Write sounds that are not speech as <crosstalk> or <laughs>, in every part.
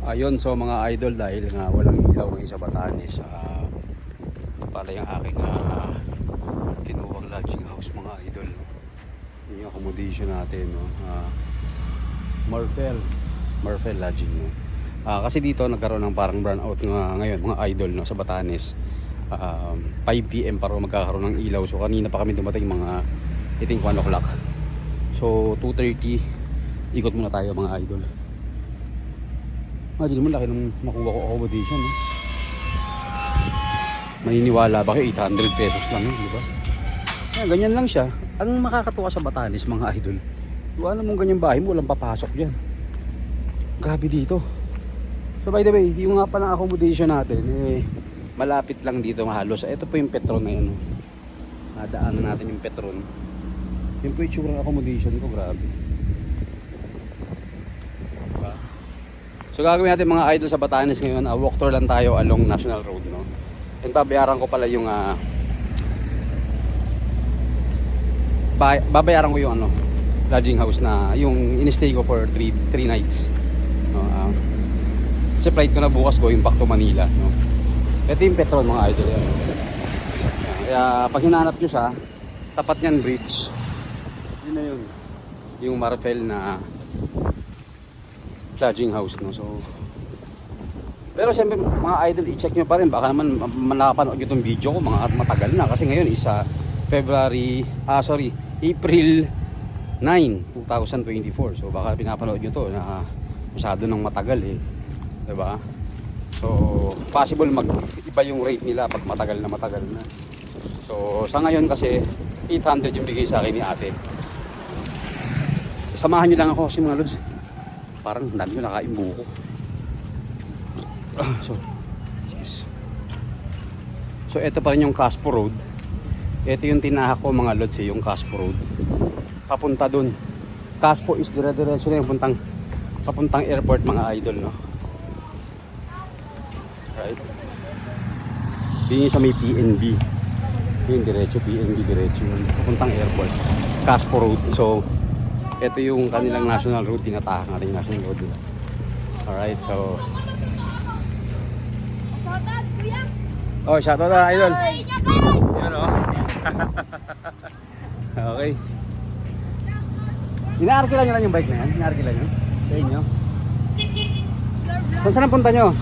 Ayun, so mga idol dahil nga walang ilaw ng isa Batanes. Uh, pala yung aking uh, kinuwang lodging house mga idol. Yung accommodation natin. No? Uh, Marfel. Marfel Lodging. No? Ah, kasi dito nagkaroon ng parang brownout nga ngayon mga idol no, sa Batanes. Um, 5pm para magkakaroon ng ilaw. So kanina pa kami dumating mga I think 1 o'clock. So 2.30 ikot muna tayo mga idol. Imagine mo laki nung makuha ko accommodation. Eh. Maniniwala ba kayo 800 pesos lang yun, di ba? Kaya ganyan lang siya. Ang makakatuwa sa Batanes mga idol. Wala mong ganyan bahay mo, walang papasok dyan. Grabe dito. So by the way, yung nga palang accommodation natin, eh, malapit lang dito mahalos. Ito po yung Petron na yun. Nadaanan natin yung Petron. Yun po yung ng accommodation ko, grabe. So gagawin natin mga idol sa Batanes ngayon, uh, walk tour lang tayo along National Road, no? And babayaran ko pala yung ah, bay- babayaran ko yung ano, lodging house na yung in-stay ko for 3 3 nights. No, ah, kasi flight ko na bukas going back to Manila, no. Ito yung Petron mga idol. Yan. Kaya pag hinanap nyo siya, tapat niyan bridge. Yun na yun. Yung Marfel na lodging house, no. So pero siyempre mga idol, i-check nyo pa rin. Baka naman ma- nakapanood nyo itong video ko, mga matagal na. Kasi ngayon isa February, ah sorry, April 9, 2024. So baka pinapanood nyo to na masyado nang matagal eh. 'Di ba? So possible mag iba yung rate nila pag matagal na matagal na. So sa ngayon kasi 800 yung bigay sa akin ni ate. Samahan nyo lang ako kasi mga lods. Parang ang dami ko nakain buko. Ah, so, so ito pa rin yung Caspo Road. Ito yung tinahak ko mga lods eh, yung Caspo Road. Papunta dun. Caspo is dire-diretso na yung puntang papuntang airport mga idol no. Right. Yun sa may PNB. Yun diretso PNB diretso yun. Papuntang airport. Caspo Road. So ito yung kanilang national road tinatahak natin national road nila. Alright, so! Oh, shoutout na idol. Sa inyo, guys! Yun oh. <laughs> okay. Inaarkila nyo lang yung bike na yan? Inaarkila nyo? Sa inyo? Saan saan punta nyo?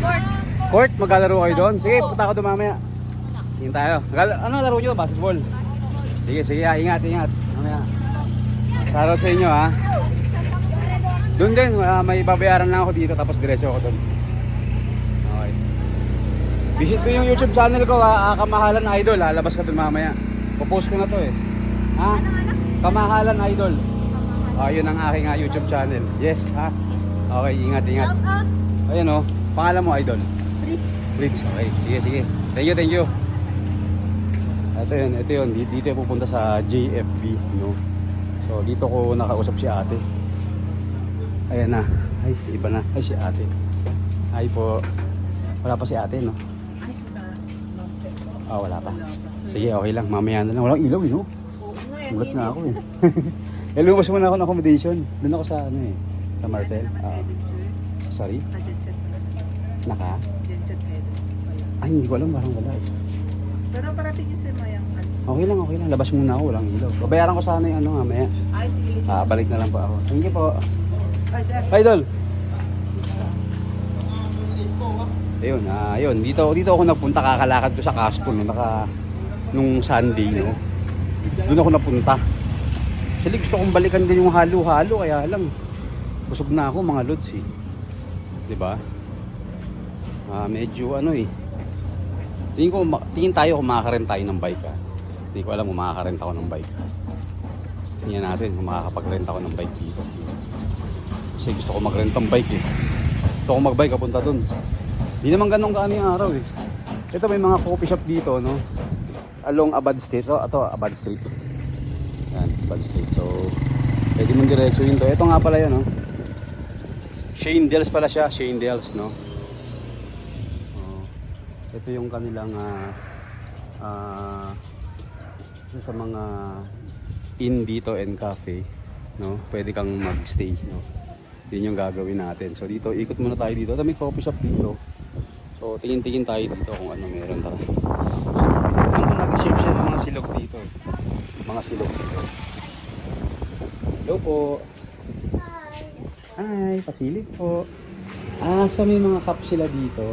Court! Court? Maglalaro kayo doon? Sige, punta ako doon mamaya. Tingin tayo. Ano laro nyo? Basketball? Sige, sige. ah, Ingat, ingat. Mamaya. Shoutout sa inyo ha. Doon din, ah, may babayaran lang ako dito tapos diretso ako doon. Okay. Visit ko yung YouTube channel ko ha, ah, Kamahalan Idol. Lalabas ka doon mamaya. Popost ko na to eh. Ha? Kamahalan Idol. Oh, yun ang aking ah, YouTube channel. Yes, ha? Okay, ingat, ingat. Ayan oh, pangalan mo Idol. Fritz! Rich, okay. Sige, sige. Thank you, thank you. Ito yun, ito yun. Di- Dito yung pupunta sa JFB, no? So, dito ko nakausap si ate. Ayan na. Ay, iba na. Ay, si ate. Ay po. Wala pa si ate, no? Ah, wala pa. Sige, okay lang. Mamaya na lang. Walang ilaw, eh, no? Yan, Mulat na ako, eh. <laughs> eh, lumabas muna ako ng accommodation. Doon ako sa, ano eh, sa Martel. Ah, sir. sorry? Pala. Naka? Ay, hindi ko alam. Parang wala eh. Pero parating yun, sir, mayang alis. Okay lang, okay lang. Labas muna ako. Walang ilaw. Babayaran ko sana yung ano, mamaya. Ay, sige. Ah, balik na lang po ako. Thank you po. Ay, sir. Idol. Ayun, ah, ayun. Dito dito ako nagpunta kakalakad ko sa Caspo no, naka nung Sunday, no. Doon ako napunta. Actually, gusto kong balikan din yung halo-halo kaya lang busog na ako mga lods eh. 'Di ba? Ah, medyo ano eh. Tingin ko tingin tayo kung makaka-rent tayo ng bike ah. Hindi ko alam kung makaka-rent ako ng bike. Tingnan natin kung makakapag-rent ako ng bike dito. Kasi gusto ko mag-rent ng bike eh. Gusto ko mag-bike kapunta dun. Hindi naman ganun kaano yung araw eh. Ito may mga coffee shop dito, no? Along Abad Street. Oh, ito, Abad Street. Yan, Abad Street. So, pwede mong diretso yun to. Ito nga pala yun, no? Shane Dells pala siya. Shane Dells, no? Ito yung kanilang ah, isa sa mga inn dito and cafe, no? Pwede kang magstay, no? Yun yung gagawin natin. So dito, ikot muna tayo dito. Ito may coffee shop dito. So tingin-tingin tayo dito kung ano meron tara. So, ano nag-ship siya ng mga silog dito. eh. Mga silog-silog. Hello po. Hi, pasilip po. Ah, so may mga cup dito.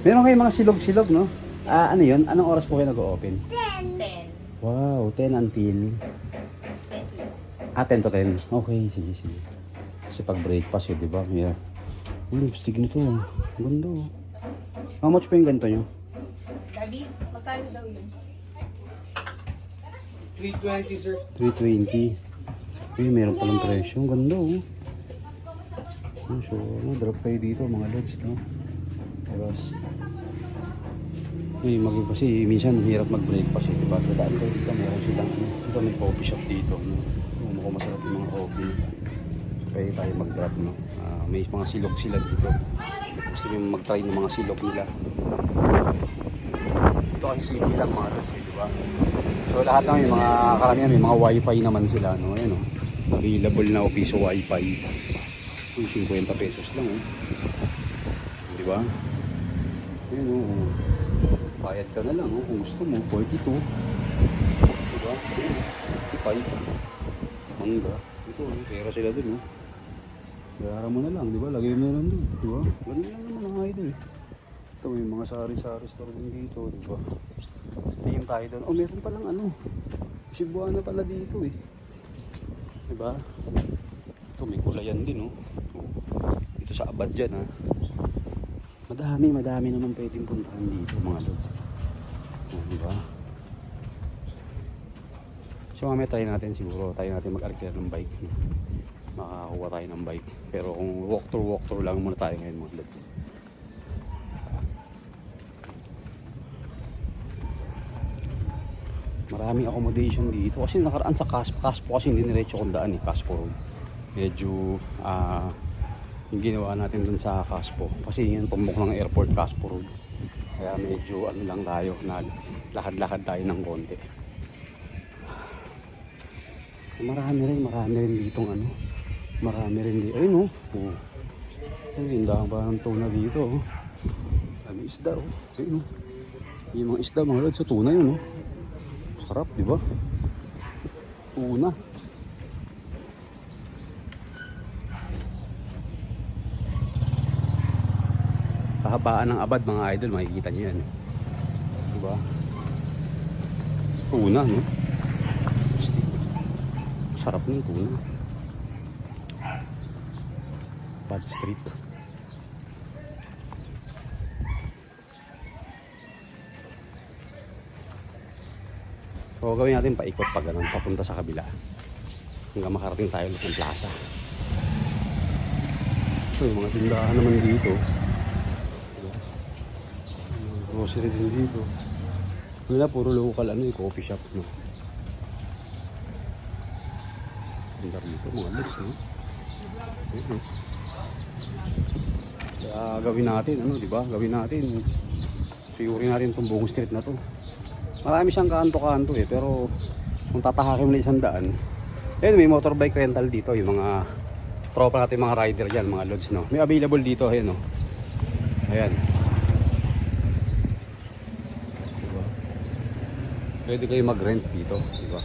Meron kayong mga silog-silog, no? Ah, ano yun? Anong oras po kayo nag-open? 10. Wow, 10 until... Ah, 10 to 10. Okay, sige, sige. Kasi pag breakfast yun, di ba? May... Uy, stig nito. Ang ganda, oh. How much po yung ganito nyo? Daddy, magkano daw yun? 320 sir. 320. Uy, meron palang presyo. Ang ganda, oh. Ah, So, ano, drop kayo dito, mga lods, no? Tapos, may mag kasi minsan hirap mag-breakfast eh, diba? So, daan kayo dito, meron silang, ano, dito may coffee shop dito, no? Um, mukhang masarap yung mga coffee. Pwede tayo mag-drop, no? Ah, may mga silog sila dito. Gusto nyo mag-try ng mga silog nila. Ito ay simple lang mga lods, eh, diba? So lahat ng mga karamihan may mga wifi naman sila no. Ayun oh. Available na opiso wifi. Uy, 50 pesos lang oh. Di ba? Ayun oh. Bayad ka na lang oh kung gusto mo 42. Di ba? Ayun. 55. Mangga. Ito oh. Pera sila dun oh. Bayaran mo na lang, di ba? Lagay mo na lang dun, di ba? Ganun lang naman ang idol eh. Ito may mga sari-sari store din dito, di ba? Tingin tayo doon. Oh, meron palang ano. Cebuana pala dito eh. Diba? Ito may kulayan din oh. Dito sa Abad dyan ha. Madami, madami naman pwedeng puntahan dito mga lods. Oh, diba? So mamaya tayo natin siguro, tayo natin mag-alkila ng bike. Makakakuha tayo ng bike. Pero kung walk through, walk through lang muna tayo ngayon mga lods. maraming accommodation dito kasi nakaraan sa Caspo Caspo kasi hindi diretso kung daan eh Caspo Road medyo ah yung ginawa natin dun sa Caspo. Kasi yun pumuk ng airport Caspo Road. Kaya medyo ano lang tayo nag lakad-lakad tayo ng konti. So marami rin marami rin ditong ano. Marami rin dito ayun oh. Oh. Ayun dahang ba ng tuna dito oh. Dami isda oh. Ayun oh. Yung mga isda mga lods sa tuna yun oh. Sarap, di ba? Una. Kahabaan ng abad mga idol, makikita nyo yan. Di ba? Tuna, no? Sarap ng tuna. Bad Street. So gawin natin paikot pa ganun, papunta sa kabila. Hanggang makarating tayo ng plaza. So yung mga tindahan naman dito. Grocery din dito. Wala, puro local ano yung coffee shop. No? Ganda dito, mga logs, no? Ayun. Kaya gawin natin, ano, di ba? Gawin natin. Sigurin natin itong buong street na to. Marami siyang kanto-kanto eh, pero kung tatahakin mo na isang daan, ayun, may motorbike rental dito, yung mga tropa natin mga rider dyan, mga lods, no? May available dito, ayun, no? Ayan. Diba? Pwede kayo mag-rent dito, di ba?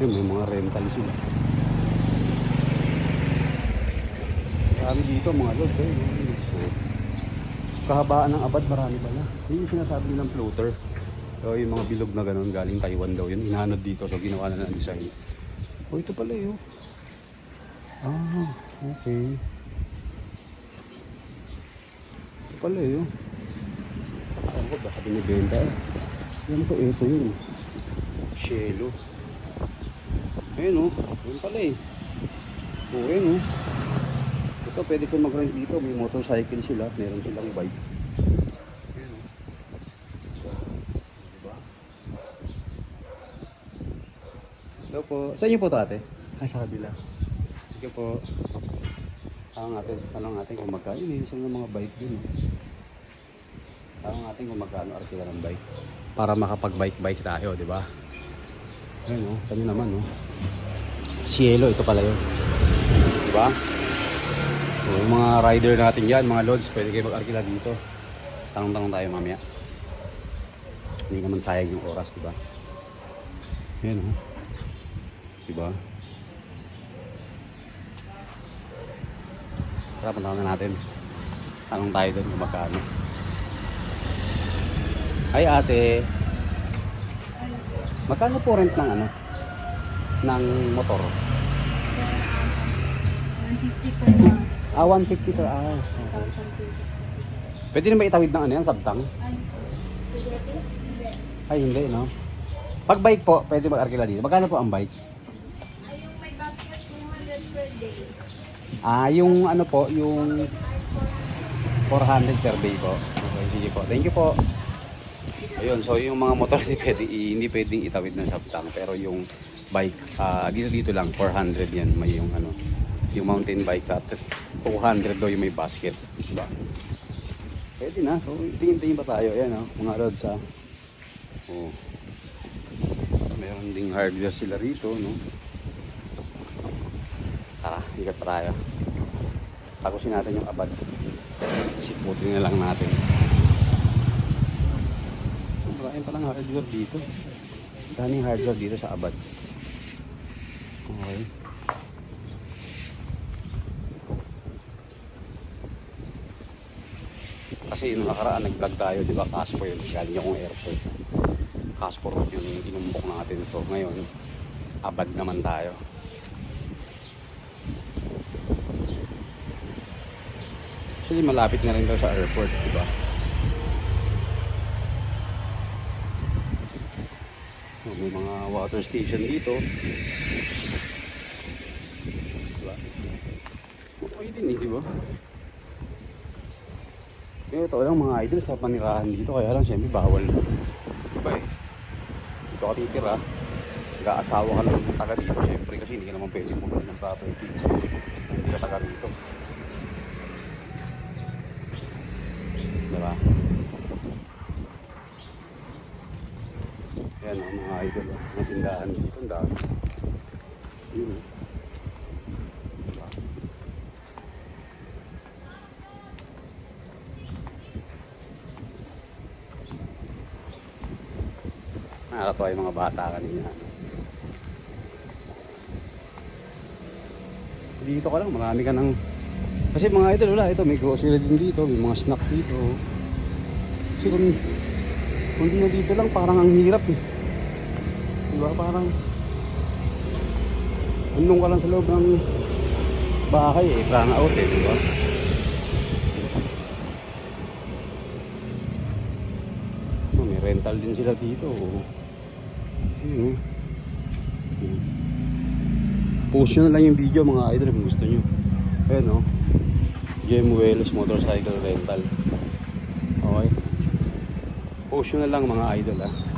Ayun, may mga rental sila. Marami dito, mga ayun. ayun. So, kahabaan ng abad, marami pala. Yun yung sinasabi nilang floater. So, yung mga bilog na ganun, galing Taiwan daw yun. Hinanod dito, so ginawa na ng design. Oh, ito pala yun. Ah, okay. Ito pala yun. Alam ko, baka binibenta eh. Yan ko, ito yun. Shelo. Ayun oh, yun pala eh. Oh, ayun oh. Ito, pwede ko mag-rent dito. May motorcycle sila, meron silang bike. Ayun oh. Diba? Hello po. Saan niyo po ito ate? Ah, sa kabila. Sige po. Tanong natin, tanong natin kung magkano. Yun, yun sila ng mga bike dun. Eh. Tanong natin kung magkano arkila ng bike. Para makapag-bike-bike tayo, di ba? Ayun oh, kami naman oh. Cielo, ito pala yun. ba? So, yung mga rider natin yan, mga lods, pwede kayo mag-arkila dito. Tanong-tanong tayo mamaya. Hindi naman sayang yung oras, di ba? Yan oh. Di ba? Tara, punta na natin. Tanong tayo doon kung magkano. Ay ate, magkano po rent ng ano? Ng motor? 150 per month. Ah, 150 per hour. Okay. Pwede na ba itawid ng ano yan, sabtang? Ay, hindi, no? Pag bike po, pwede mag-arkila dito. Magkano po ang bike? Ay, yung may basket 200 per day. Ah, yung ano po, yung 400 per day po. Okay, sige po. Thank you po. Ayun, so yung mga motor <laughs> hindi pwede, hindi pwedeng itawid ng sabtang. Pero yung bike, ah, dito dito lang, 400 yan. May yung ano, yung mountain bike at 200 daw yung may basket. Diba? Pwede na. So, tingin-tingin pa tayo. Ayan, oh, mga roads ah. Oh. Meron ding hardware sila rito, no? Tara, ikat pa tayo. Tagusin natin yung abad. Siputin na lang natin. Maraming palang hardware dito. Daming hardware dito sa abad. Okay. Kasi nung nakaraan nag-vlog tayo, di ba? Caspo yun. Galing akong airport. Caspo Road yung inumbok natin. So ngayon, abad naman tayo. Actually, malapit na rin daw sa airport, di ba? May mga water station dito. Okay din eh, di ba? Eh, ito lang mga idol sa panirahan dito. Kaya lang, syempre, bawal. Diba eh? Dito ka titira. Nag-aasawa ka lang ng taga dito, syempre. Kasi hindi ka naman pwede mo ng property. Hindi ka taga dito. Diba? Yan o, mga idol. oh. Mga tindahan dito. Ang dami. Yun o. Diba? Nakakatawa yung mga bata kanina. Dito ka lang, marami ka ng... Kasi mga idol, wala. Ito, may grocery din dito. May mga snack dito. Kasi kung, kung dito lang, parang ang hirap eh. Diba? Parang... Andun ka lang sa loob ng bahay eh. Plan out eh, diba? Oh, may rental din sila dito. oh. Yun, oh. Yun. Post nyo na lang yung video mga idol kung gusto nyo. Ayan o. Oh. Wells Motorcycle Rental. Okay. Post nyo na lang mga idol ha.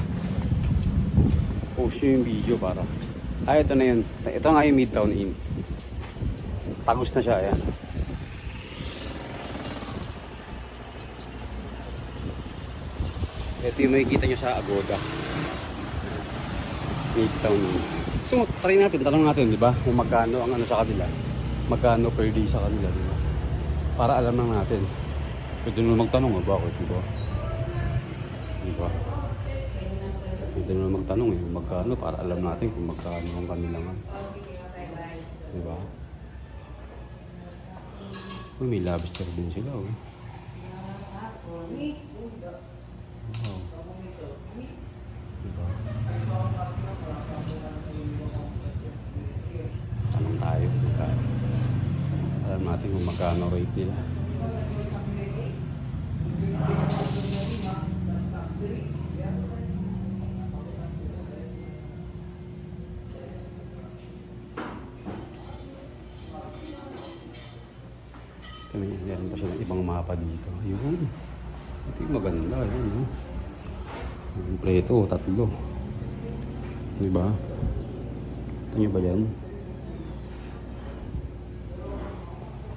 Post nyo yung video para. Ah, ito na yun. Ito nga yung Midtown Inn. Tagos na siya. Ayan. Ito yung makikita nyo sa Agoda. Midtown Inn. So, try natin, tanong natin, di ba? Kung magkano ang ano sa kanila. Magkano per day sa kanila, di ba? Para alam lang natin. Pwede naman magtanong, bakit, di ba? Di ba? Pwede naman magtanong, eh, magkano, para alam natin kung magkano ang kanilang, di ba? Uy, may lobster din sila, oh. Wow. Diba? Tanong tayo. magkano. Alam natin kung magkano rate nila. Pa siya ng ibang mapa dito. Ayun. Ito yung maganda. Ayun, no? Kompleto, tatlo. Di ba? Ito nyo ba yan?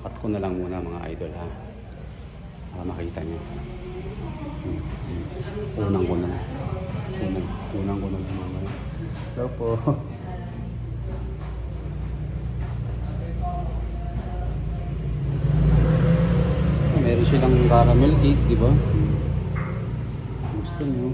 Cut ko na lang muna mga idol ha. Para makita nyo. Unang ko na. Unang, unang ko na. Hello po. <laughs> Meron silang caramel cake, di ba? Gusto nyo?